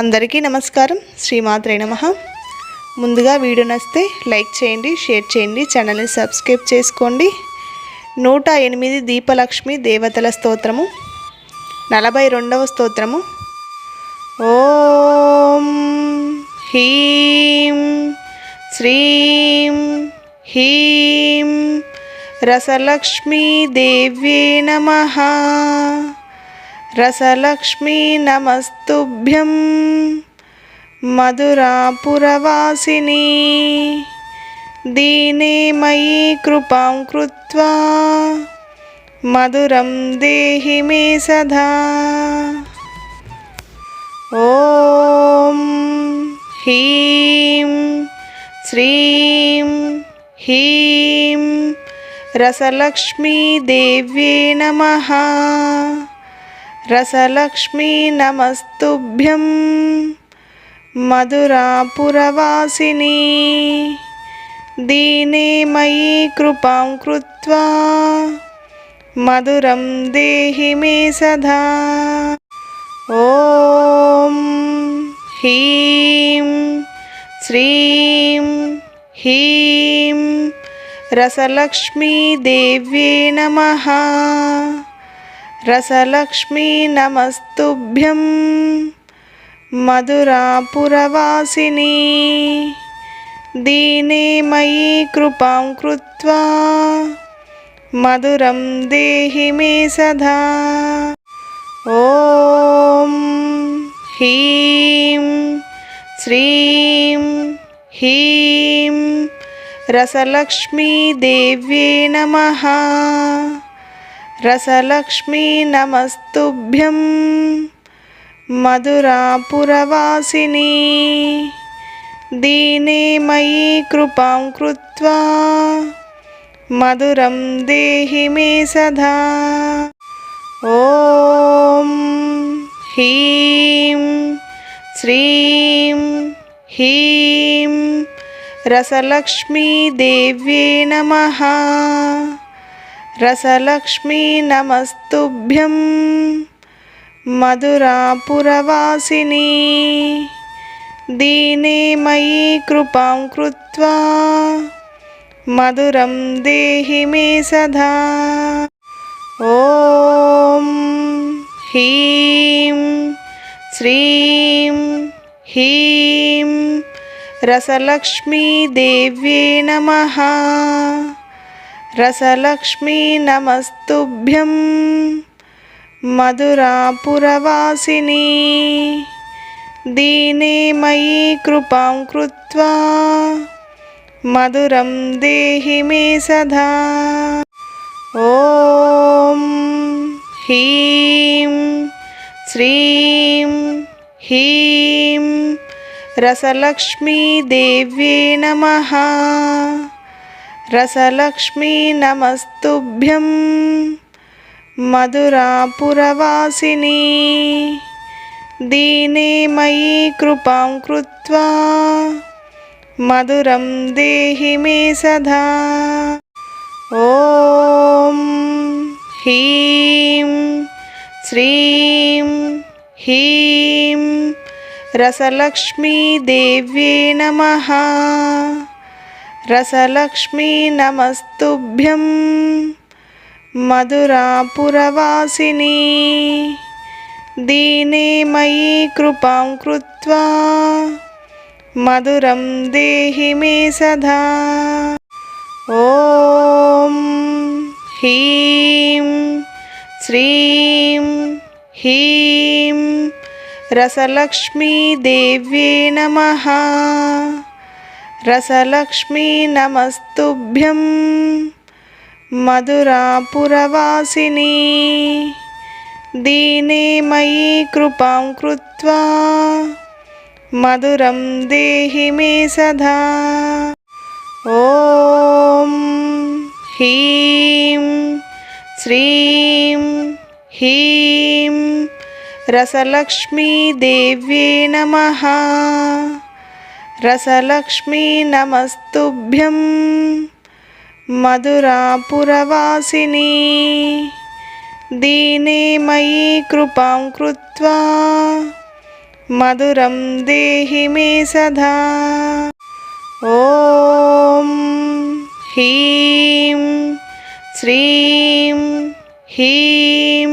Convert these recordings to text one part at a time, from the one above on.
అందరికీ నమస్కారం. శ్రీమాత్రే నమ. ముందుగా వీడియో నచ్చితే లైక్ చేయండి షేర్ చేయండి ఛానల్ని సబ్స్క్రైబ్ చేసుకోండి. నూట ఎనిమిది దీపలక్ష్మి దేవతల స్తోత్రము. నలభై రెండవ స్తోత్రము. ఓం హీం శ్రీం హీం రసలక్ష్మీ దేవ్యే నమః. రసలక్ష్మీ నమస్తుభ్యం మధురాపురవాసిని దీనే మయీ కృపాం కృత్వా మధురం దేహి మే సదా. ఓం హీం శ్రీం హీం రసలక్ష్మీదేవ్యే నమ. రసలక్ష్మీ నమస్తుభ్యం మధురాపురవాసిని దీనే మయీ కృపాం కృత్వా మధురం దేహి మే సదా. ఓం హీం శ్రీం హీం రసలక్ష్మీదేవ్యే నమ. రసలక్ష్మీ నమస్తుభ్యం మధురాపురవాసిని దీనే మయీ కృపాం కృత్వా మధురం దేహి మే సదా. ఓం హీం శ్రీం హీం రసలక్ష్మీ నమ. రసలక్ష్మీ నమస్తుభ్యం మధురాపురవాసిని దీనే మయీ కృపాం కృత్వా మధురం దేహి మే సదా. ఓం హీం శ్రీం హీం రసలక్ష్మీదేవ్యే నమ. రసలక్ష్మీ నమస్తుభ్యం మధురాపురవాసిని దీనే మయీ కృపాం కృత్వా మధురం దేహి మే సదా. ఓం హీం శ్రీం హీం రసలక్ష్మీదేవ్యే నమ. రసలక్ష్మీ నమస్తుభ్యం మధురాపురవాసిని దీనే మయీ కృపాం కృత్వా మధురం దేహి మే సదా. ఓం హీం శ్రీం హీం రసలక్ష్మీ నమ. రసలక్ష్మీ నమస్తుభ్యం మధురాపురవాసిని దీనే మయీ కృపాం కృత్వా మధురం దేహి మే సదా. ఓం హీం శ్రీం హీం రసలక్ష్మీ దేవ్యే నమః. రసలక్ష్మీ నమస్తుభ్యం మధురాపురవాసిని దీనే మయీ కృపాం కృత్వా మధురం దేహి మే సదా. ఓం హీం శ్రీం హీం రసలక్ష్మీ దేవ్యే నమః. రసలక్ష్మీ నమస్తుభ్యం మధురాపురవాసిని దీనే మయీ కృపాం కృత్వా మధురం దేహి మే సదా. ఓం హీం శ్రీం హీం రసలక్ష్మీ నమ. రసలక్ష్మీ నమస్తుభ్యం మధురాపురవాసిని దీనే మయీ కృపాం కృత్వా మధురం దేహి మే సదా. ఓం హ్రీం శ్రీం హ్రీం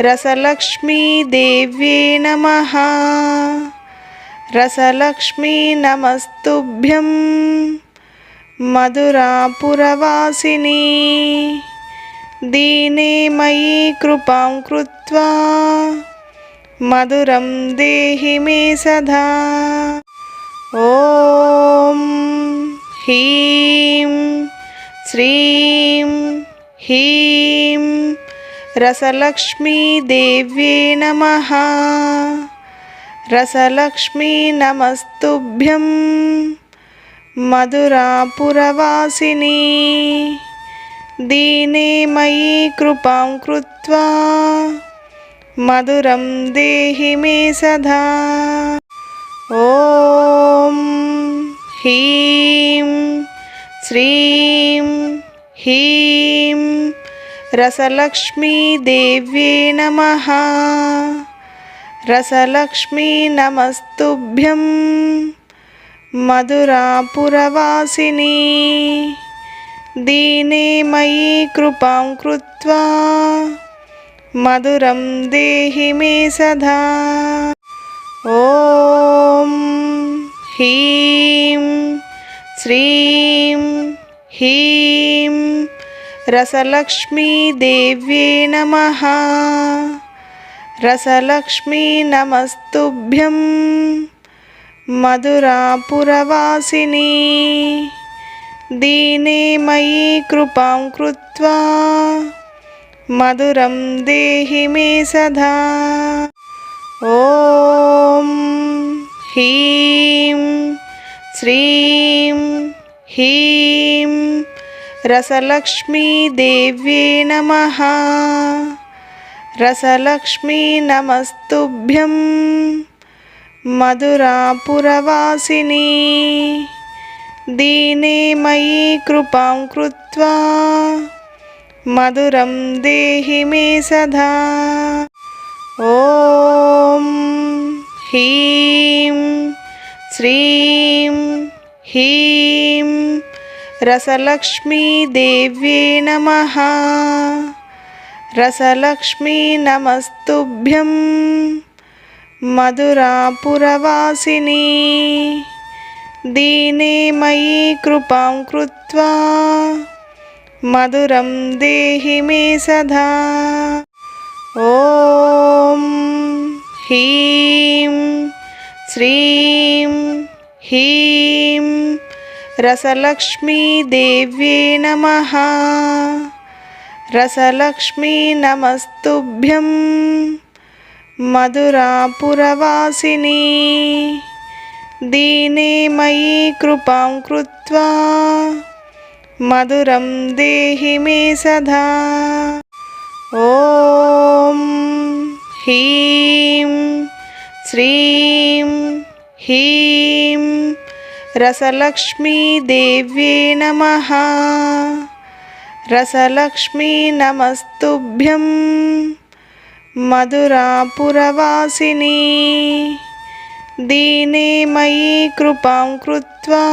రసలక్ష్మీదేవ్యే నమ. రసలక్ష్మీ నమస్తుభ్యం మధురాపురవాసిని దీనే మయీ కృపాం కృత్వా మధురం దేహి మే సదా. ఓం హ్రీం శ్రీం హ్రీం రసలక్ష్మీదేవ్యే నమ. రసలక్ష్మీ నమస్తుభ్యం మధురాపురవాసిని దీనే మయీ కృపాం కృత్వా మధురం దేహి మే సదా. ఓం హ్రీం శ్రీం హ్రీం రసలక్ష్మీదేవ్యే నమ. రసలక్ష్మీ నమస్తుభ్యం మధురాపురవాసిని దీనే మయీ కృపాం కృత్వా మధురం దేహి మే సదా. ఓం హ్రీం శ్రీం హ్రీం రసలక్ష్మీదేవ్యే నమ. రసలక్ష్మీ నమస్తుభ్యం మధురాపురవాసిని దీనే మయీ కృపాం కృత్వా మధురం దేహి మే సదా. ఓం హ్రీం శ్రీం హ్రీం రసలక్ష్మీదేవ్యే నమ. రసలక్ష్మీ నమస్తుభ్యం మధురాపురవాసిని దీనే మయీ కృపాం కృత్వా మధురం దేహి మే సదా. ఓం హ్రీం శ్రీం హ్రీం రసలక్ష్మీదేవ్యే నమ. రసలక్ష్మీ నమస్తుభ్యం మధురాపురవాసిని దీనే మయీ కృపాం కృత్వా మధురం దేహి మే సదా. ఓం హ్రీం శ్రీం హ్రీం రసలక్ష్మీదేవ్యే నమ. రసలక్ష్మీ నమస్తుభ్యం మధురాపురవాసిని దీనే మయీ కృపాం కృత్వా మధురం దేహి మే సదా. ఓం హ్రీం శ్రీం హ్రీం రసలక్ష్మీదేవ్యే నమ. రసలక్ష్మీ నమస్తుభ్యం మధురాపురవాసిని దీనే మయీ కృపాం కృత్వా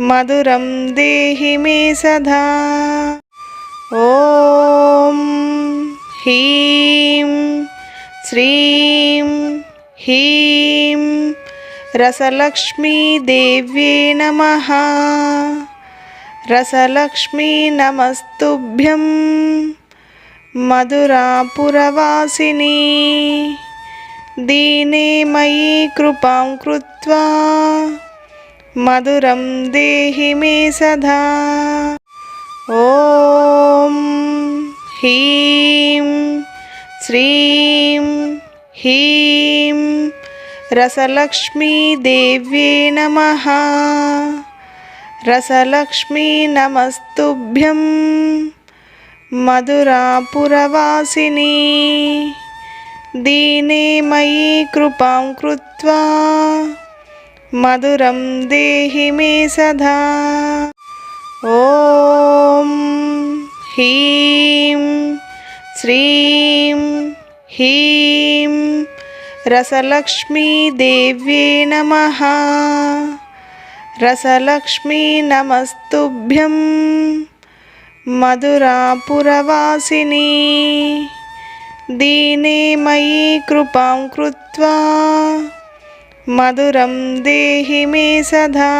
మధురం దేహి మే సదా. ఓం హ్రీం శ్రీం హ్రీం రసలక్ష్మీదేవ్యే నమ. రసలక్ష్మీ నమస్తుభ్యం మధురాపురవాసిని దీనే మయీ కృపాం కృత్వా మధురం దేహి మే సదా. ఓం హ్రీం శ్రీం హ్రీం రసలక్ష్మీదేవ్యే నమ. రసలక్ష్మీ నమస్తుభ్యం మధురాపురవాసిని దీనే మయి కృపాం కృత్వా మధురం దేహి మే సదా. ఓం హ్రీం శ్రీం హ్రీం రసలక్ష్మీదేవ్యే నమ. రసలక్ష్మీ నమస్తుభ్యం మధురాపురవాసిని దీనే మయీ కృపాం కృత్వా మధురం దేహి మే సదా